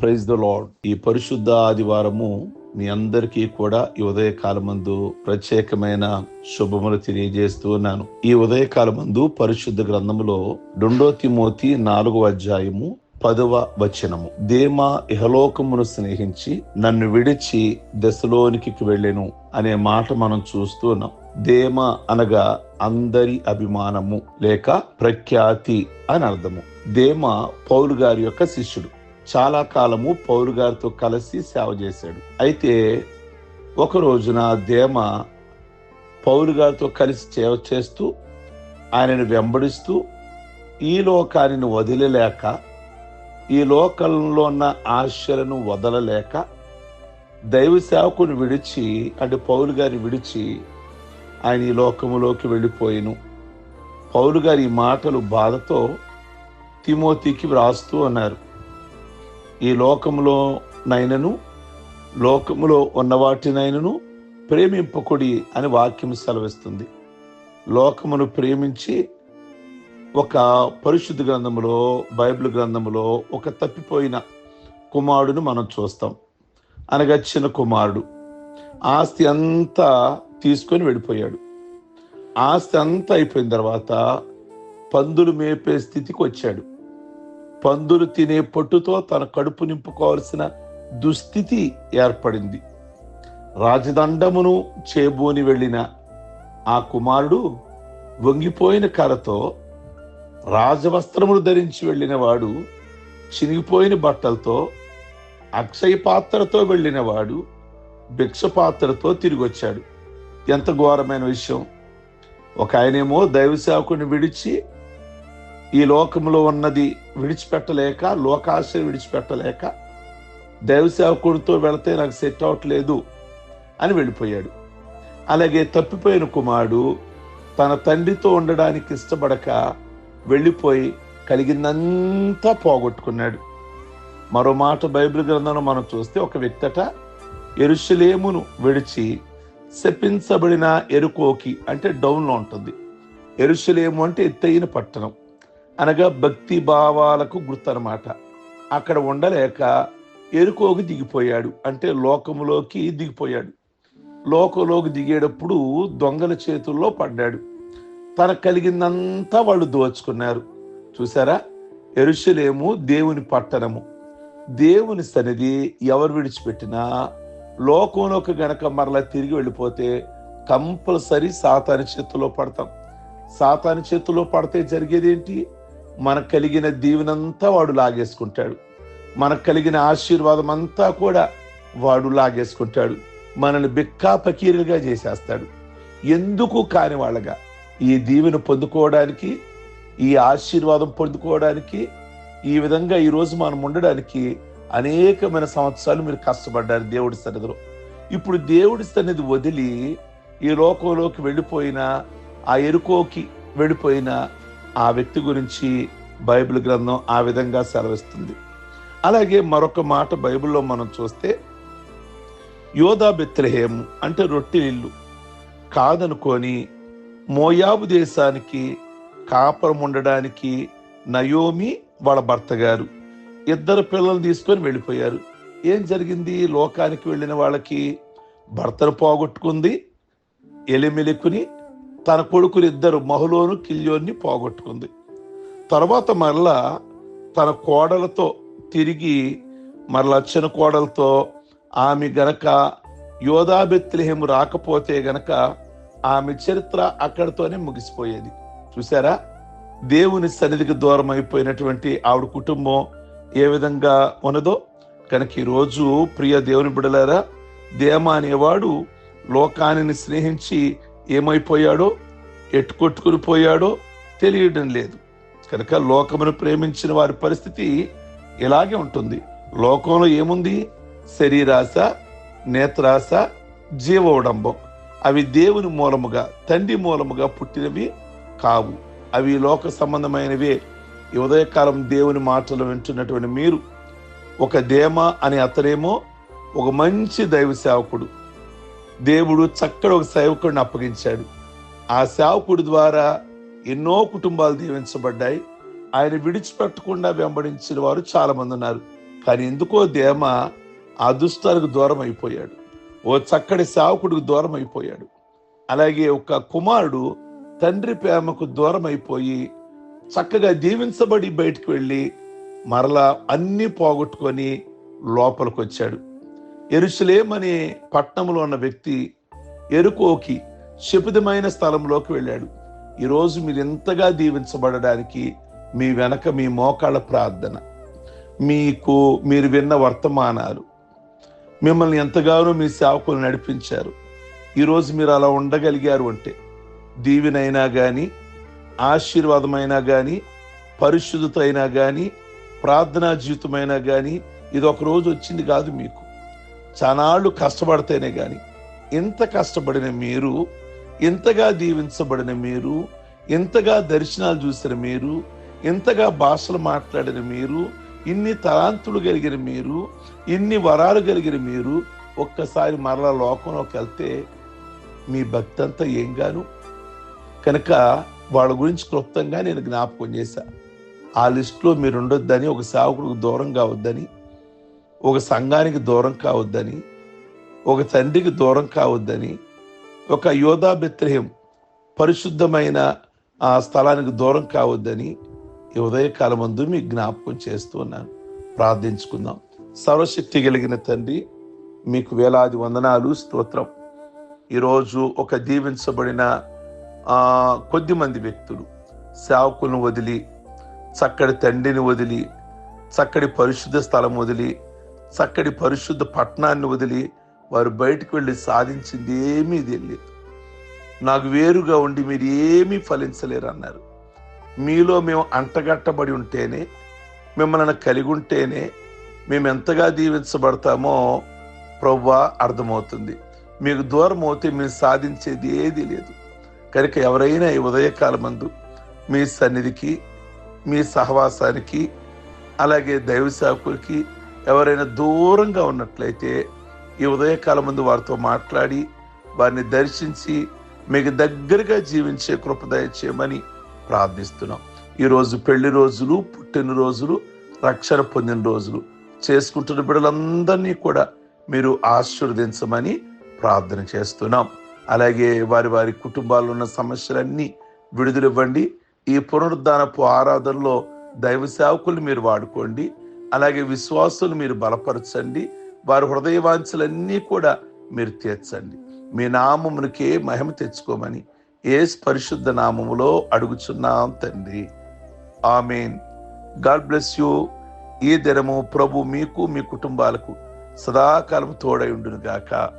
Praise the lord ఈ పరిశుద్ధ ఆదివారము మీ అందరికీ కూడా ఈ ఉదయకాలమందు ప్రత్యేకమైన శుభములు తెలియజేస్తూ ఉన్నాను. ఈ ఉదయకాలమందు పరిశుద్ధ గ్రంథములో రెండో తిమోతి నాలుగవ అధ్యాయము పదవ వచనము. దేమ ఇహలోకమును స్నేహించి నన్ను విడిచి దశలోనికి వెళ్ళెను అనే మాట మనం చూస్తూ ఉన్నాం. దేమ అనగా అందరి అభిమానము లేక ప్రఖ్యాతి అని అర్థము. దేమ పౌలు గారి యొక్క శిష్యుడు. చాలా కాలము పౌరు గారితో కలిసి సేవ చేశాడు. అయితే ఒక రోజున దేమ పౌరు గారితో కలిసి సేవ చేస్తూ ఆయనను వెంబడిస్తూ ఈ లోకాన్ని వదిలలేక ఈ లోకంలో ఉన్న ఆశలను వదలలేక దైవ సేవకుని విడిచి అంటే పౌలు గారిని విడిచి ఆయన ఈ లోకములోకి వెళ్ళిపోయిను. పౌలు గారి ఈ మాటలు బాధతో తిమోతికి వ్రాస్తూ ఉన్నారు. ఈ లోకములో నైనను లోకములో ఉన్న వాటినైనను ప్రేమింపకుడి అని వాక్యం సెలవిస్తుంది. లోకమును ప్రేమించి ఒక పరిశుద్ధ గ్రంథములో బైబిల్ గ్రంథములో ఒక తప్పిపోయిన కుమారుడును మనం చూస్తాం. అనగా చిన్న కుమారుడు. ఆస్తి అంతా తీసుకొని వెళ్ళిపోయాడు. ఆస్తి అంతా అయిపోయిన తర్వాత పందులు మేపే స్థితికి వచ్చాడు. పందులు తినే పొట్టుతో తన కడుపు నింపుకోవాల్సిన దుస్థితి ఏర్పడింది. రాజదండమును చేబోని వెళ్ళిన ఆ కుమారుడు వంగిపోయిన కర్రతో రాజవస్త్రములు ధరించి వెళ్ళిన వాడు చినిగిపోయిన బట్టలతో అక్షయ పాత్రతో వెళ్ళిన వాడు భిక్ష పాత్రతో తిరిగి వచ్చాడు ఎంత ఘోరమైన విషయం! ఒక ఆయనేమో దైవ సేవకుని విడిచి ఈ లోకంలో ఉన్నది విడిచిపెట్టలేక లోకాశయం విడిచిపెట్టలేక దైవ సేవకుడితో వెళితే నాకు సెట్ అవట్లేదు అని వెళ్ళిపోయాడు. అలాగే తప్పిపోయిన కుమారుడు తన తండ్రితో ఉండడానికి ఇష్టపడక వెళ్ళిపోయి కలిగిందంతా పోగొట్టుకున్నాడు. మరో మాట బైబిల్ గ్రంథంలో మనం చూస్తే ఒక వ్యక్తట ఎరుషలేమును విడిచి శపించబడిన ఎరుకోకి అంటే డౌన్లో ఉంటుంది. ఎరుషలేము అంటే ఎత్తైన పట్టణం. అనగా భక్తి భావాలకు గుర్తు అనమాట అక్కడ ఉండలేక ఎరుకోకి దిగిపోయాడు. అంటే లోకములోకి దిగిపోయాడు. లోకంలోకి దిగేటప్పుడు దొంగల చేతుల్లో పడ్డాడు. తన కలిగిందంతా వాళ్ళు దోచుకున్నారు. చూసారా? ఎరుషలేము దేవుని పట్టణము. దేవుని సన్నిధి ఎవరు విడిచిపెట్టినా లోకంలోకి గనక మరలా తిరిగి వెళ్ళిపోతే కంపల్సరీ సాతాని చేతిలో పడతాం. సాతాని చేతిలో పడితే జరిగేది ఏంటి మనకు కలిగిన దీవెనంతా వాడు లాగేసుకుంటాడు. మనకు కలిగిన ఆశీర్వాదం అంతా కూడా వాడు లాగేసుకుంటాడు. మనల్ని బిక్కా పకీరులుగా చేసేస్తాడు. ఎందుకు కాని వాళ్ళగా ఈ దీవెను పొందుకోవడానికి ఈ ఆశీర్వాదం పొందుకోవడానికి ఈ విధంగా ఈరోజు మనం ఉండడానికి అనేకమైన సంవత్సరాలు మీరు కష్టపడ్డారు దేవుడి సన్నిధిలో. ఇప్పుడు దేవుడి సన్నిధి వదిలి ఈ లోకంలోకి వెళ్ళిపోయినా ఆ ఎరుకోకి వెళ్ళిపోయినా ఆ వ్యక్తి గురించి బైబిల్ గ్రంథం ఆ విధంగా సెలవిస్తుంది. అలాగే మరొక మాట బైబిల్లో మనం చూస్తే యోధా బెత్రహేము అంటే రొట్టె ఇల్లు కాదనుకొని మోయాబు దేశానికి కాపురం ఉండడానికి నయోమి వాళ్ళ భర్త గారు ఇద్దరు పిల్లలు తీసుకొని వెళ్ళిపోయారు. ఏం జరిగింది? లోకానికి వెళ్ళిన వాళ్ళకి భర్తను పోగొట్టుకుంది ఎలిమెలుకుని తన కొడుకులు ఇద్దరు మహులోను కిల్లోని పోగొట్టుకుంది. తర్వాత మరలా తన కోడలతో తిరిగి మరలా చిన్న కోడలతో ఆమె గనక యోధాబెత్లహేము రాకపోతే గనక ఆమె చరిత్ర అక్కడితోనే ముగిసిపోయేది. చూసారా దేవుని సన్నిధికి దూరం అయిపోయినటువంటి ఆవిడ కుటుంబం ఏ విధంగా ఉన్నదో? కనుక ఈరోజు ప్రియ దేవుని బిడలారా దేమ అనేవాడు లోకాన్ని స్నేహించి ఏమైపోయాడో ఎట్టుకొట్టుకుని పోయాడో తెలియడం లేదు. కనుక లోకమును ప్రేమించిన వారి పరిస్థితి ఇలాగే ఉంటుంది. లోకంలో ఏముంది? శరీరాశ నేత్రాశ జీవోడంబం. అవి దేవుని మూలముగా తండ్రి మూలముగా పుట్టినవి కావు. అవి లోక సంబంధమైనవే. ఈ ఉదయకాలం దేవుని మాటలు వింటున్నటువంటి మీరు ఒక దేమ అనే అతనేమో ఒక మంచి దైవ సేవకుడు. దేవుడు చక్కడు ఒక సేవకుడిని అప్పగించాడు. ఆ సేవకుడి ద్వారా ఎన్నో కుటుంబాలు దీవించబడ్డాయి. ఆయన విడిచిపెట్టకుండా వెంబడించిన వారు చాలామంది ఉన్నారు. కానీ ఎందుకో దేమ ఆ దుష్టాలకు దూరం అయిపోయాడు ఓ చక్కటి సేవకుడికి దూరం అయిపోయాడు అలాగే ఒక కుమారుడు తండ్రి ప్రేమకు దూరం అయిపోయి చక్కగా దీవించబడి బయటికి వెళ్ళి మరలా అన్నీ పోగొట్టుకొని లోపలికి వచ్చాడు ఎరుసలేం అనే పట్టణంలో ఉన్న వ్యక్తి ఎరుకోకి శపితమైన స్థలంలోకి వెళ్ళాడు. ఈరోజు మీరు ఎంతగా దీవించబడడానికి మీ వెనక మీ మోకాళ్ళ ప్రార్థన మీకు మీరు విన్న వర్తమానాలు మిమ్మల్ని ఎంతగానో మీ సేవకులు నడిపించారు. ఈరోజు మీరు అలా ఉండగలిగారు అంటే దీవినైనా కానీ ఆశీర్వాదమైనా కానీ పరిశుద్ధత అయినా కానీ ప్రార్థనా జీవితమైనా కానీ ఇది ఒక రోజు వచ్చింది కాదు మీకు. చానాళ్ళు కష్టపడితేనే కానీ ఇంత కష్టపడిన మీరు ఇంతగా దీవించబడిన మీరు ఇంతగా దర్శనాలు చూసిన మీరు ఇంతగా భాషలు మాట్లాడిన మీరు ఇన్ని తలాంతులు కలిగిన మీరు ఇన్ని వరాలు కలిగిన మీరు ఒక్కసారి మరలా లోకంలోకి వెళ్తే మీ భక్తి అంతా ఏం గాను? కనుక వాళ్ళ గురించి క్లుప్తంగా నేను జ్ఞాపకం చేశా. ఆ లిస్టులో మీరు ఉండొద్దని ఒక సేవకుడికి దూరం కావద్దని ఒక సంఘానికి దూరం కావద్దని ఒక తండ్రికి దూరం కావద్దని ఒక యోధా బెత్రహం పరిశుద్ధమైన ఆ స్థలానికి దూరం కావద్దని ఈ ఉదయకాలం ముందు మీకు జ్ఞాపకం చేస్తూ ఉన్నాను. ప్రార్థించుకుందాం. సర్వశక్తి కలిగిన తండ్రి మీకు వేలాది వందనాలు స్తోత్రం. ఈరోజు ఒక దీవించబడిన కొద్దిమంది కొద్ది మంది వ్యక్తులు సేవకులను వదిలి చక్కటి తండ్రిని వదిలి చక్కటి పరిశుద్ధ స్థలం వదిలి చక్కటి పరిశుద్ధ పట్టణాన్ని వదిలి వారు బయటకు వెళ్ళి సాధించింది ఏమీ తెలియదు. నాకు వేరుగా ఉండి మీరు ఏమీ ఫలించలేరు అన్నారు మీలో మేము అంటగట్టబడి ఉంటేనే మిమ్మల్ని కలిగి ఉంటేనే మేము ఎంతగా దీవించబడతామో ప్రవ్వా అర్థమవుతుంది. మీకు దూరం అవుతే మీరు సాధించేది ఏది లేదు. కనుక ఎవరైనా ఈ ఉదయకాలమందు మీ సన్నిధికి మీ సహవాసానికి అలాగే దైవ సేవకులకి ఎవరైనా దూరంగా ఉన్నట్లయితే ఈ ఉదయకాలం ముందు వారితో మాట్లాడి వారిని దర్శించి మీకు దగ్గరగా జీవించే కృపదయ చేయమని ప్రార్థిస్తున్నాం. ఈరోజు పెళ్ళి రోజులు పుట్టిన రోజులు రక్షణ పొందిన రోజులు. చేసుకుంటున్న బిడ్డలందరినీ కూడా మీరు ఆశీర్వదించమని ప్రార్థన చేస్తున్నాం. అలాగే వారి వారి కుటుంబాల్లో ఉన్న సమస్యలన్నీ విడుదలివ్వండి ఈ పునరుద్ధానపు ఆరాధనలో దైవ సేవకులు మీరు వాడుకోండి. అలాగే విశ్వాసులు మీరు బలపరచండి వారి హృదయవాంఛలన్నీ కూడా మీరు తీర్చండి. మీ నామమునికే మహిమ తెచ్చుకోమని ఏ పరిశుద్ధ నామములో అడుగుచున్నాం తండ్రి. ఆమెన్. God bless you. ఈ దినము ప్రభు మీకు మీ కుటుంబాలకు సదాకాలం తోడై ఉండును గాక